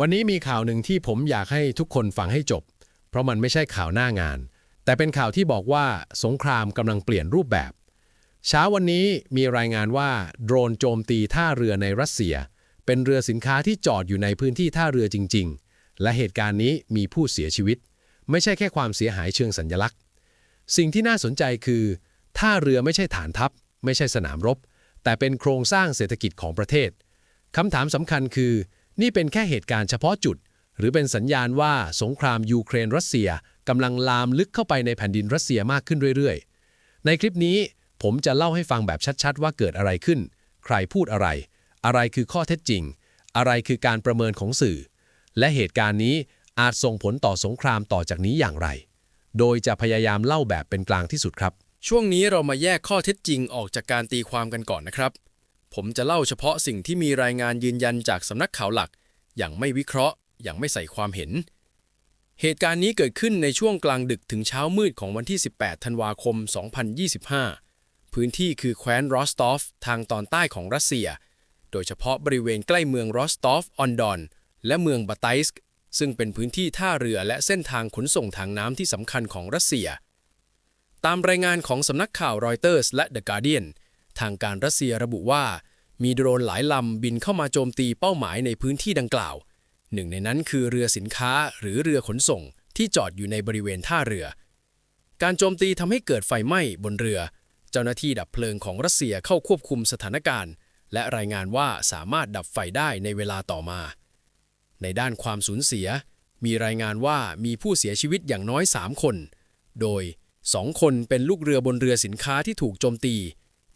วันนี้มีข่าวหนึ่งที่ผมอยากให้ทุกคนฟังให้จบ เพราะมันไม่ใช่ข่าวหน้างาน แต่เป็นข่าวที่บอกว่าสงครามกำลังเปลี่ยนรูปแบบ เช้าวันนี้มีรายงานว่าโดรนโจมตีท่าเรือในรัสเซีย เป็นเรือสินค้าที่จอดอยู่ในพื้นที่ท่าเรือจริง ๆ และเหตุการณ์นี้มีผู้เสียชีวิต ไม่ใช่แค่ความเสียหายเชิงสัญลักษณ์ สิ่งที่น่าสนใจคือท่าเรือไม่ใช่ฐานทัพ ไม่ใช่สนามรบ แต่เป็นโครงสร้างเศรษฐกิจของประเทศคำถามสำคัญคือ นี่เป็นแค่เหตุการณ์เฉพาะจุด หรือเป็นสัญญาณว่าสงครามยูเครนรัสเซียกำลังลามลึกเข้าไปในแผ่นดินรัสเซียมากขึ้นเรื่อยๆ ในคลิปนี้ผมจะเล่าให้ฟังแบบชัดๆ ว่าเกิดอะไรขึ้น ใครพูดอะไร อะไรคือข้อเท็จจริง อะไรคือการประเมินของสื่อ และเหตุการณ์นี้อาจส่งผลต่อสงครามต่อจากนี้อย่างไร โดยจะพยายามเล่าแบบเป็นกลางที่สุดครับ ช่วงนี้เรามาแยกข้อเท็จจริงออกจากการตีความกันก่อนนะครับ ผมจะเล่าเฉพาะสิ่งที่มีรายงานยืนยันจากสำนักข่าวหลัก อย่างไม่วิเคราะห์ อย่างไม่ใส่ความเห็น เหตุการณ์นี้เกิดขึ้นในช่วงกลางดึกถึงเช้ามืดของวันที่ 18 ธันวาคม 2025 พื้นที่คือแคว้นรอสตอฟ ทางตอนใต้ของรัสเซีย โดยเฉพาะบริเวณใกล้เมืองรอสตอฟออนดอน และเมืองบาไตสก์ซึ่งเป็นพื้นที่ท่าเรือและเส้นทางขนส่งทางน้ำที่สำคัญของรัสเซีย ตามรายงานของสำนักข่าวรอยเตอร์สและ The Guardian ทางการรัสเซียระบุว่า มีโดรนหลายลำบินเข้ามาโจมตีเป้าหมายในพื้นที่ดังกล่าว หนึ่งในนั้นคือเรือสินค้าหรือเรือขนส่งที่จอดอยู่ในบริเวณท่าเรือ การโจมตีทำให้เกิดไฟไหม้บนเรือ เจ้าหน้าที่ดับเพลิงของรัสเซียเข้าควบคุมสถานการณ์ และรายงานว่าสามารถดับไฟได้ในเวลาต่อมา ในด้านความสูญเสีย มีรายงานว่ามีผู้เสียชีวิตอย่างน้อย 3 คน โดย 2 คนเป็นลูกเรือบนเรือสินค้าที่ถูกโจมตี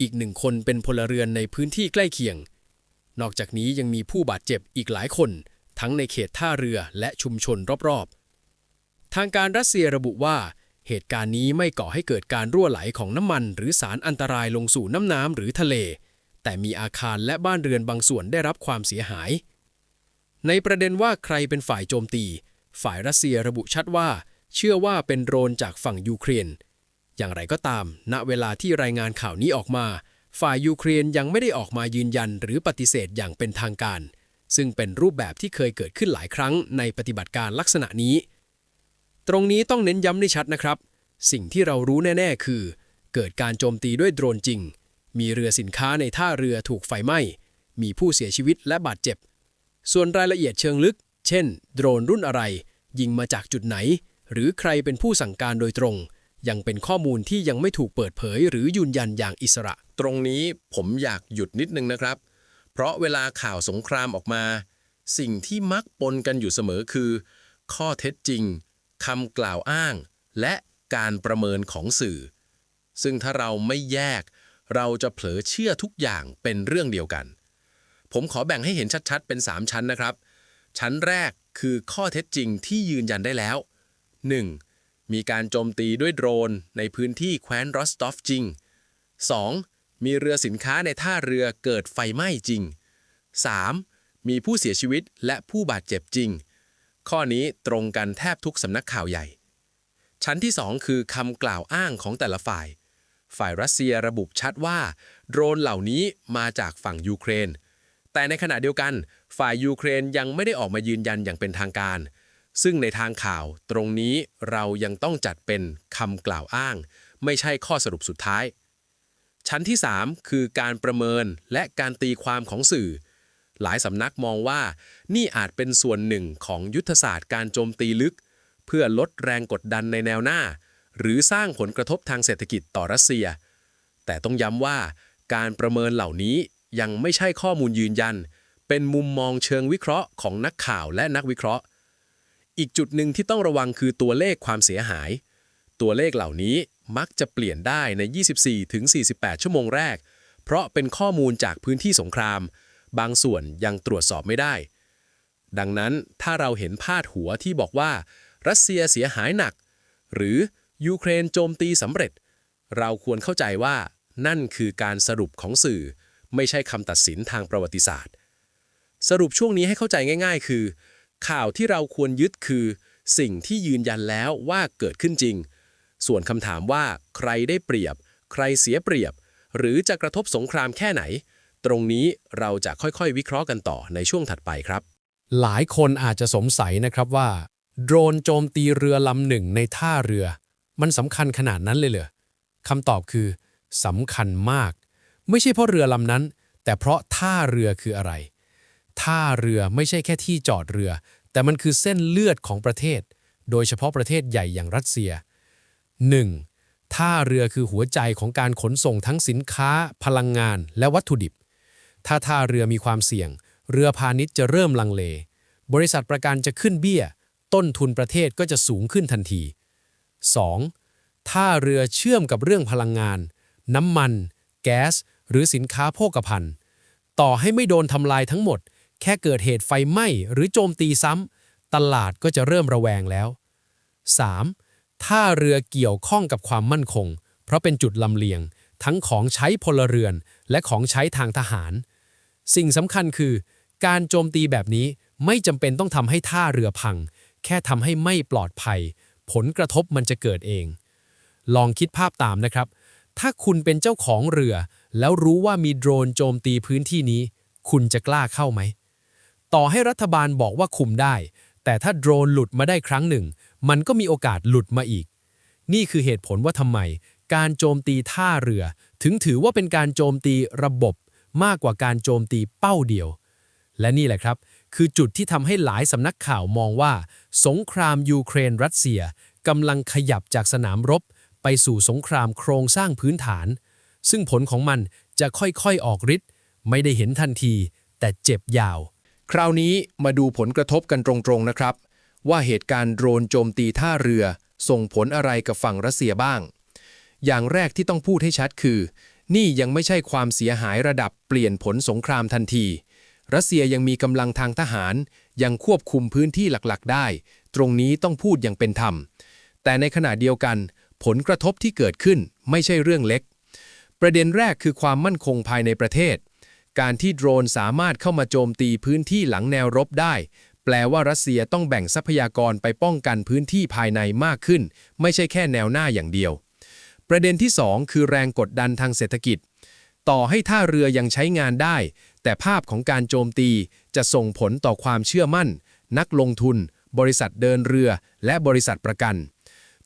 อีกหนึ่งคนเป็นพลเรือนในพื้นที่ใกล้เคียง นอกจากนี้ยังมีผู้บาดเจ็บอีกหลายคน ทั้งในเขตท่าเรือและชุมชนรอบๆ ทางการรัสเซียระบุว่า เหตุการณ์นี้ไม่ก่อให้เกิดการรั่วไหลของน้ำมัน หรือสารอันตรายลงสู่น้ำน้ำหรือทะเล แต่มีอาคารและบ้านเรือนบางส่วนได้รับความเสียหาย ในประเด็นว่าใครเป็นฝ่ายโจมตี ฝ่ายรัสเซียระบุชัดว่า เชื่อว่าเป็นโดรนจากฝั่งยูเครน อย่างไรก็ตาม ณเวลาที่รายงานข่าวนี้ออกมา ฝ่ายยูเครนยังไม่ได้ออกมายืนยันหรือปฏิเสธอย่างเป็นทางการ ซึ่งเป็นรูปแบบที่เคยเกิดขึ้นหลายครั้งในปฏิบัติการลักษณะนี้ ตรงนี้ต้องเน้นย้ำให้ชัดนะครับ สิ่งที่เรารู้แน่ ๆ คือ เกิดการโจมตีด้วยโดรนจริง มีเรือสินค้าในท่าเรือถูกไฟไหม้ มีผู้เสียชีวิตและบาดเจ็บ ส่วนรายละเอียดเชิงลึก เช่น โดรนรุ่นอะไร ยิงมาจากจุดไหน หรือใครเป็นผู้สั่งการโดยตรง ยังเป็นข้อมูลที่ยังไม่ถูกเปิดเผย หรือยืนยันอย่างอิสระ ตรงนี้ผมอยากหยุดนิดนึงนะครับ เพราะเวลาข่าวสงครามออกมา สิ่งที่มักปนกันอยู่เสมอคือ ข้อเท็จจริงคำกล่าวอ้าง และการประเมินของสื่อ ซึ่งถ้าเราไม่แยก เราจะเผลอเชื่อทุกอย่างเป็นเรื่องเดียวกัน ผมขอแบ่งให้เห็นชัดๆ เป็น 3 ชั้นนะครับ ชั้นแรกคือข้อเท็จจริงที่ยืนยันได้แล้ว 1. มีการโจมตีด้วยโดรนในพื้นที่แคว้นรอสตอฟจริง 2. มีเรือสินค้าในท่าเรือเกิดไฟไหม้จริง 3. มีผู้เสียชีวิตและผู้บาดเจ็บจริง ข้อนี้ตรงกันแทบทุกสำนักข่าวใหญ่ ชั้นที่ 2 คือคำกล่าวอ้างของแต่ละฝ่าย ฝ่ายรัสเซียระบุชัดว่าโดรนเหล่านี้มาจากฝั่งยูเครน แต่ในขณะเดียวกัน ฝ่ายยูเครนยังไม่ได้ออกมายืนยันอย่างเป็นทางการ ซึ่งในทางข่าวตรงนี้เรายังต้องจัดเป็นคำกล่าวอ้าง ไม่ใช่ข้อสรุปสุดท้าย ชั้นที่ 3 คือการประเมินและการตีความของสื่อ หลายสำนักมองว่า นี่อาจเป็นส่วนหนึ่งของยุทธศาสตร์การโจมตีลึก เพื่อลดแรงกดดันในแนวหน้า หรือสร้างผลกระทบทางเศรษฐกิจต่อรัสเซีย แต่ต้องย้ำว่า การประเมินเหล่านี้ยังไม่ใช่ข้อมูลยืนยัน เป็นมุมมองเชิงวิเคราะห์ของนักข่าวและนักวิเคราะห์ อีกจุดหนึ่งที่ต้องระวังคือตัวเลขความเสียหาย ตัวเลขเหล่านี้มักจะเปลี่ยนได้ใน 24-48 ชั่วโมงแรก เพราะเป็นข้อมูลจากพื้นที่สงคราม บางส่วนยังตรวจสอบไม่ได้ ดังนั้นถ้าเราเห็นพาดหัวที่บอกว่า รัสเซียเสียหายหนัก หรือยูเครนโจมตีสำเร็จ เราควรเข้าใจว่านั่นคือการสรุปของสื่อ ไม่ใช่คำตัดสินทางประวัติศาสตร์ สรุปช่วงนี้ให้เข้าใจง่าย ๆ คือ ข่าวที่เราควรยึดคือ สิ่งที่ยืนยันแล้วว่าเกิดขึ้นจริง ส่วนคำถามว่า ใครได้เปรียบ ใครเสียเปรียบ หรือจะกระทบสงครามแค่ไหน ตรงนี้เราจะค่อยๆ วิเคราะห์กันต่อในช่วงถัดไปครับ หลายคนอาจจะสงสัยนะครับว่า โดรนโจมตีเรือลำหนึ่งในท่าเรือ มันสำคัญขนาดนั้นเลยเหรอคำตอบคือสำคัญมาก ไม่ใช่เพราะเรือลำนั้น แต่เพราะท่าเรือคืออะไร ท่าเรือไม่ใช่แค่ที่จอดเรือ แต่มันคือเส้นเลือดของประเทศ โดยเฉพาะประเทศใหญ่อย่างรัสเซีย 1. ท่าเรือคือหัวใจของการขนส่งทั้งสินค้า พลังงาน และวัตถุดิบ ถ้าท่าเรือมีความเสี่ยง เรือพาณิชย์จะเริ่มลังเล บริษัทประกันจะขึ้นเบี้ย ต้นทุนประเทศก็จะสูงขึ้นทันที 2. ท่าเรือเชื่อมกับเรื่องพลังงาน น้ำมัน แก๊ส หรือสินค้าโภคภัณฑ์ต่อให้ไม่โดนทำลายทั้งหมด แค่เกิดเหตุไฟไหม้หรือโจมตีซ้ำตลาดก็จะเริ่มระแวงแล้ว 3. ท่าเรือเกี่ยวข้องกับความมั่นคง เพราะเป็นจุดลำเลียง ทั้งของใช้พลเรือน และของใช้ทางทหาร สิ่งสำคัญคือ การโจมตีแบบนี้ไม่จำเป็นต้องทำให้ท่าเรือพัง แค่ทำให้ไม่ปลอดภัย ผลกระทบมันจะเกิดเอง ลองคิดภาพตามนะครับ ถ้าคุณเป็นเจ้าของเรือ แล้วรู้ว่ามีโดรนโจมตีพื้นที่นี้ คุณจะกล้าเข้าไหม ต่อให้รัฐบาลบอกว่าคุมได้ แต่ถ้าโดรนหลุดมาได้ครั้งหนึ่ง มันก็มีโอกาสหลุดมาอีก นี่คือเหตุผลว่าทำไม การโจมตีท่าเรือ ถึงถือว่าเป็นการโจมตีระบบมากกว่าการโจมตีเป้าเดียว และนี่แหละครับ คือจุดที่ทำให้หลายสำนักข่าวมองว่า สงครามยูเครนรัสเซียกำลังขยับจากสนามรบ ไปสู่สงครามโครงสร้างพื้นฐาน ซึ่งผลของมันจะค่อยๆออกฤทธิ์ไม่ได้เห็นทันที แต่เจ็บยาว คราวนี้มาดูผลกระทบกันตรงๆนะครับ ว่าเหตุการณ์โดรนโจมตีท่าเรือ ส่งผลอะไรกับฝั่งรัสเซียบ้าง อย่างแรกที่ต้องพูดให้ชัดคือ นี่ยังไม่ใช่ความเสียหายระดับเปลี่ยนผลสงครามทันที รัสเซียยังมีกำลังทางทหาร ยังควบคุมพื้นที่หลักๆ ได้ ตรงนี้ต้องพูดอย่างเป็นธรรม แต่ในขณะเดียวกัน ผลกระทบที่เกิดขึ้นไม่ใช่เรื่องเล็ก ประเด็นแรกคือความมั่นคงภายในประเทศ การที่โดรนสามารถเข้ามาโจมตีพื้นที่หลังแนวรบได้ แปลว่ารัสเซียต้องแบ่งทรัพยากรไปป้องกันพื้นที่ภายในมากขึ้น ไม่ใช่แค่แนวหน้าอย่างเดียว ประเด็นที่ 2 คือแรงกดดันทางเศรษฐกิจ ต่อให้ท่าเรือยังใช้งานได้ แต่ภาพของการโจมตีจะส่งผลต่อความเชื่อมั่น นักลงทุน บริษัทเดินเรือ และบริษัทประกัน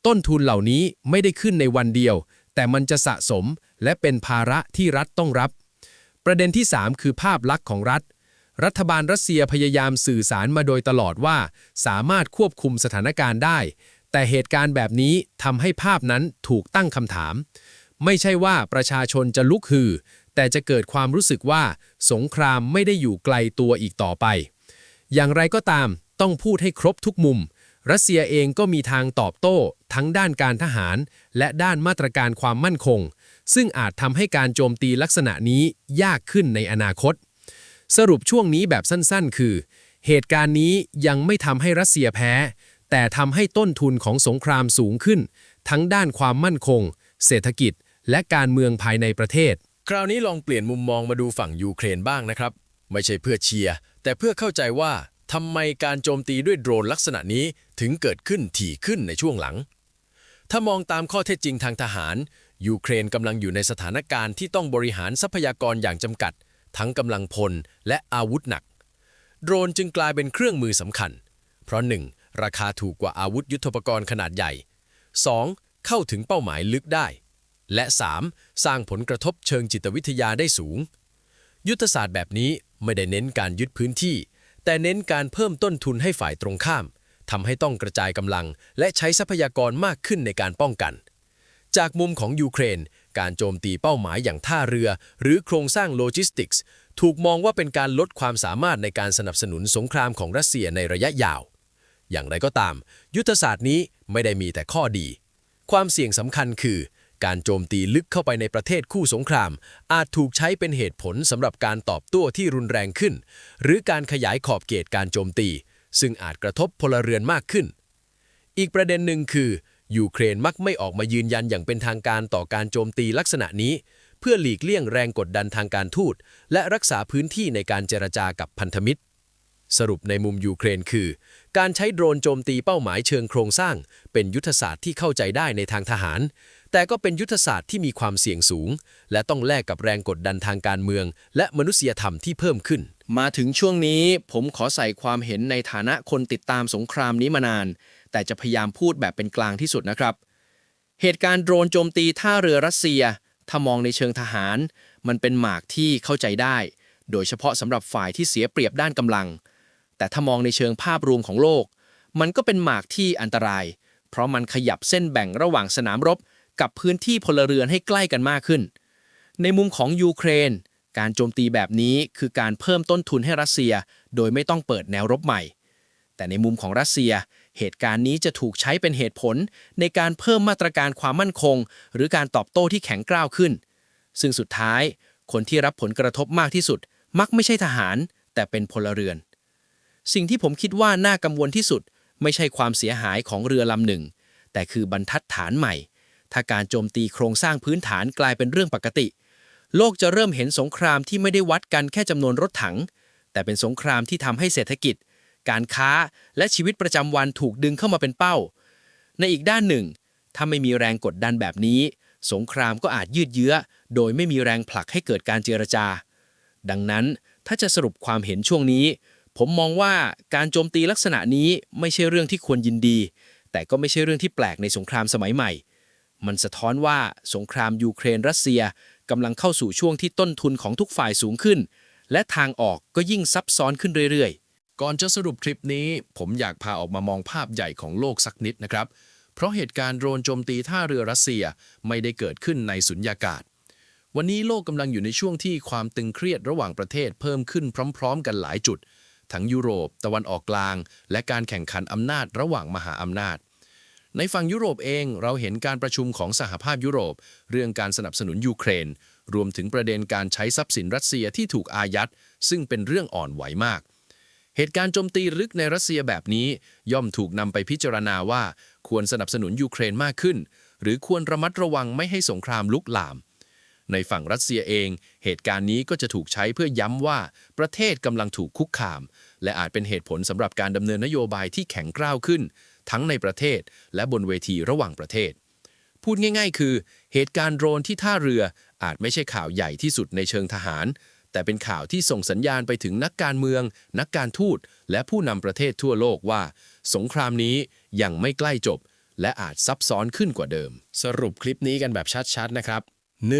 ต้นทุนเหล่านี้ไม่ได้ขึ้นในวันเดียว แต่มันจะสะสมและเป็นภาระที่รัฐต้องรับ ประเด็นที่ 3 คือภาพลักษณ์ของรัฐ รัฐบาลรัสเซียพยายามสื่อสารมาโดยตลอดว่า สามารถควบคุมสถานการณ์ได้ แต่เหตุการณ์แบบนี้ทำให้ภาพนั้นถูกตั้งคำถาม ไม่ใช่ว่าประชาชนจะลุกฮือ แต่จะเกิดความรู้สึกว่า สงครามไม่ได้อยู่ไกลตัวอีกต่อไป อย่างไรก็ตามต้องพูดให้ครบทุกมุม รัสเซียเองก็มีทางตอบโต้ ทั้งด้านการทหาร และด้านมาตรการความมั่นคง ซึ่งอาจทำให้การโจมตีลักษณะนี้ยากขึ้นในอนาคต สรุปช่วงนี้แบบสั้นๆ คือ เหตุการณ์นี้ยังไม่ทำให้รัสเซียแพ้ แต่ทำให้ต้นทุนของสงครามสูงขึ้น ทั้งด้านความมั่นคง เศรษฐกิจ และการเมืองภายในประเทศ คราวนี้ลองเปลี่ยนมุมมองมาดูฝั่งยูเครนบ้างนะครับ ไม่ใช่เพื่อเชียร์แต่เพื่อเข้าใจว่าทำไมการโจมตีด้วยโดรนลักษณะนี้ถึงเกิดขึ้นถี่ขึ้นในช่วงหลัง ถ้ามองตามข้อเท็จจริงทางทหาร ยูเครนกำลังอยู่ในสถานการณ์ที่ต้องบริหารทรัพยากรอย่างจำกัด ทั้งกำลังพลและอาวุธหนัก โดรนจึงกลายเป็นเครื่องมือสำคัญ เพราะ 1. ราคาถูกกว่าอาวุธยุทโธปกรณ์ขนาดใหญ่ 2. เข้าถึงเป้าหมายลึกได้ และ 3. สร้างผลกระทบเชิงจิตวิทยาได้สูง ยุทธศาสตร์แบบนี้ไม่ได้เน้นการยึดพื้นที่ แต่เน้นการเพิ่มต้นทุนให้ฝ่ายตรงข้ามทำให้ต้องกระจายกำลัง และใช้ทรัพยากรมากขึ้นในการป้องกัน จากมุมของยูเครน การโจมตีเป้าหมายอย่างท่าเรือ หรือโครงสร้างโลจิสติกส์ ถูกมองว่าเป็นการลดความสามารถในการสนับสนุนสงครามของรัสเซียในระยะยาว อย่างไรก็ตาม ยุทธศาสตร์นี้ไม่ได้มีแต่ข้อดี ความเสี่ยงสำคัญคือ การโจมตีลึกเข้าไปในประเทศคู่สงคราม อาจถูกใช้เป็นเหตุผลสำหรับการตอบโต้ที่รุนแรงขึ้น หรือการขยายขอบเขตการโจมตี ซึ่งอาจกระทบพลเรือนมากขึ้น อีกประเด็นหนึ่งคือ ยูเครนมักไม่ออกมายืนยันอย่างเป็นทางการต่อการโจมตีลักษณะนี้ เพื่อหลีกเลี่ยงแรงกดดันทางการทูต และรักษาพื้นที่ในการเจรจากับพันธมิตร สรุปในมุมยูเครนคือ การใช้โดรนโจมตีเป้าหมายเชิงโครงสร้าง เป็นยุทธศาสตร์ที่เข้าใจได้ในทางทหาร แต่ก็เป็นยุทธศาสตร์ที่มีความเสี่ยงสูง และต้องแลกกับแรงกดดันทางการเมือง และมนุษยธรรมที่เพิ่มขึ้น มาถึงช่วงนี้ผมขอใส่ความเห็นในฐานะคนติดตามสงครามนี้มานาน แต่จะพยายามพูดแบบเป็นกลางที่สุดนะครับ เหตุการณ์โดรนโจมตีท่าเรือรัสเซีย ถ้ามองในเชิงทหาร มันเป็นหมากที่เข้าใจได้ โดยเฉพาะสำหรับฝ่ายที่เสียเปรียบด้านกำลัง แต่ถ้ามองในเชิงภาพรวมของโลก มันก็เป็นหมากที่อันตราย เพราะมันขยับเส้นแบ่งระหว่างสนามรบ กับพื้นที่พลเรือนให้ใกล้กันมากขึ้น ในมุมของยูเครน การโจมตีแบบนี้คือการเพิ่มต้นทุนให้รัสเซีย โดยไม่ต้องเปิดแนวรบใหม่ แต่ในมุมของรัสเซีย เหตุการณ์นี้จะถูกใช้เป็นเหตุผลในการเพิ่มมาตรการความมั่นคง หรือการตอบโต้ที่แข็งกร้าวขึ้น ซึ่งสุดท้ายคนที่รับผลกระทบมากที่สุด มักไม่ใช่ทหาร แต่เป็นพลเรือน สิ่งที่ผมคิดว่าน่ากังวลที่สุด ไม่ใช่ความเสียหายของเรือลำหนึ่ง แต่คือบรรทัดฐานใหม่ ถ้าการโจมตีโครงสร้างพื้นฐานกลายเป็นเรื่องปกติ โลกจะเริ่มเห็นสงครามที่ไม่ได้วัดกันแค่จำนวนรถถัง แต่เป็นสงครามที่ทำให้เศรษฐกิจ การค้า และชีวิตประจำวันถูกดึงเข้ามาเป็นเป้า ในอีกด้านหนึ่ง ถ้าไม่มีแรงกดดันแบบนี้ สงครามก็อาจยืดเยื้อ โดยไม่มีแรงผลักให้เกิดการเจรจา ดังนั้นถ้าจะสรุปความเห็นช่วงนี้ ผมมองว่าการโจมตีลักษณะนี้ไม่ใช่เรื่องที่ควรยินดี แต่ก็ไม่ใช่เรื่องที่แปลกในสงครามสมัยใหม่ มันสะท้อนว่าสงครามยูเครนรัสเซียกำลังเข้าสู่ช่วงที่ต้นทุนของทุกฝ่ายสูงขึ้น และทางออกก็ยิ่งซับซ้อนขึ้นเรื่อยๆ ก่อนจะสรุปคลิปนี้ ผมอยากพาออกมามองภาพใหญ่ของโลกสักนิดนะครับ เพราะเหตุการณ์โดรนโจมตีท่าเรือรัสเซียไม่ได้เกิดขึ้นในสุญญากาศ วันนี้โลกกำลังอยู่ในช่วงที่ความตึงเครียดระหว่างประเทศเพิ่มขึ้นพร้อม ๆ กันหลายจุด ทั้งยุโรป ตะวันออกกลาง และการแข่งขันอำนาจระหว่างมหาอำนาจ ในฝั่งยุโรปเองเราเห็นการประชุมของสหภาพยุโรป เรื่องการสนับสนุนยูเครน รวมถึงประเด็นการใช้ทรัพย์สินรัสเซียที่ถูกอายัด ซึ่งเป็นเรื่องอ่อนไหวมาก เหตุการณ์โจมตีลึกในรัสเซียแบบนี้ ย่อมถูกนำไปพิจารณาว่าควรสนับสนุนยูเครนมากขึ้น หรือควรระมัดระวังไม่ให้สงครามลุกลาม ในฝั่งรัสเซียเอง เหตุการณ์นี้ก็จะถูกใช้เพื่อย้ำว่าประเทศกำลังถูกคุกคาม และอาจเป็นเหตุผลสำหรับการดำเนินนโยบายที่แข็งกร้าวขึ้น ทั้งในประเทศและบนเวทีระหว่างประเทศ พูดง่าย ๆ คือ เหตุการณ์โดรนที่ท่าเรืออาจไม่ใช่ข่าวใหญ่ที่สุดในเชิงทหาร แต่เป็นข่าวที่ส่งสัญญาณไปถึงนักการเมือง นักการทูต และผู้นำประเทศทั่วโลกว่า สงครามนี้ยังไม่ใกล้จบ และอาจซับซ้อนขึ้นกว่าเดิม สรุปคลิปนี้กันแบบชัดๆนะครับ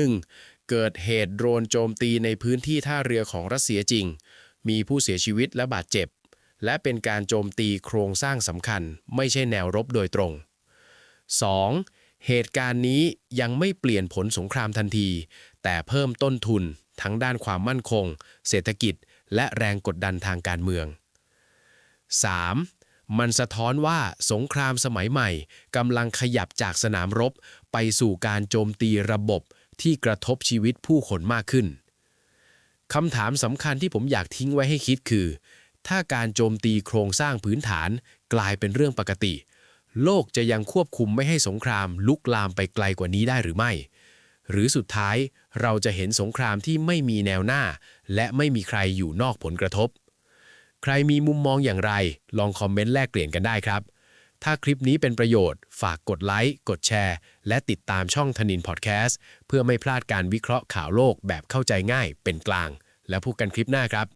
1. เกิดเหตุโดรนโจมตีในพื้นที่ท่าเรือของรัสเซียจริง มีผู้เสียชีวิตและบาดเจ็บ และเป็นการโจมตีโครงสร้างสำคัญ ไม่ใช่แนวรบโดยตรง 2. เหตุการณ์นี้ยังไม่เปลี่ยนผลสงครามทันที แต่เพิ่มต้นทุน ทั้งด้านความมั่นคง เศรษฐกิจ และแรงกดดันทางการเมือง 3. มันสะท้อนว่าสงครามสมัยใหม่กำลังขยับจากสนามรบ ไปสู่การโจมตีระบบที่กระทบชีวิตผู้คนมากขึ้นคำถามสำคัญที่ผมอยากทิ้งไว้ให้คิดคือ ถ้าการโจมตีโครงสร้างพื้นฐานกลายเป็นเรื่องปกติ โลกจะยังควบคุมไม่ให้สงครามลุกลามไปไกลกว่านี้ได้หรือไม่ หรือสุดท้ายเราจะเห็นสงครามที่ไม่มีแนวหน้า และไม่มีใครอยู่นอกผลกระทบ ใครมีมุมมองอย่างไร ลองคอมเมนต์แลกเปลี่ยนกันได้ครับ ถ้าคลิปนี้เป็นประโยชน์ ฝากกดไลค์ กดแชร์ และติดตามช่องธนินพอดแคสต์เพื่อไม่พลาดการวิเคราะห์ข่าวโลกแบบเข้าใจง่ายเป็นกลาง แล้วพบกันคลิปหน้าครับ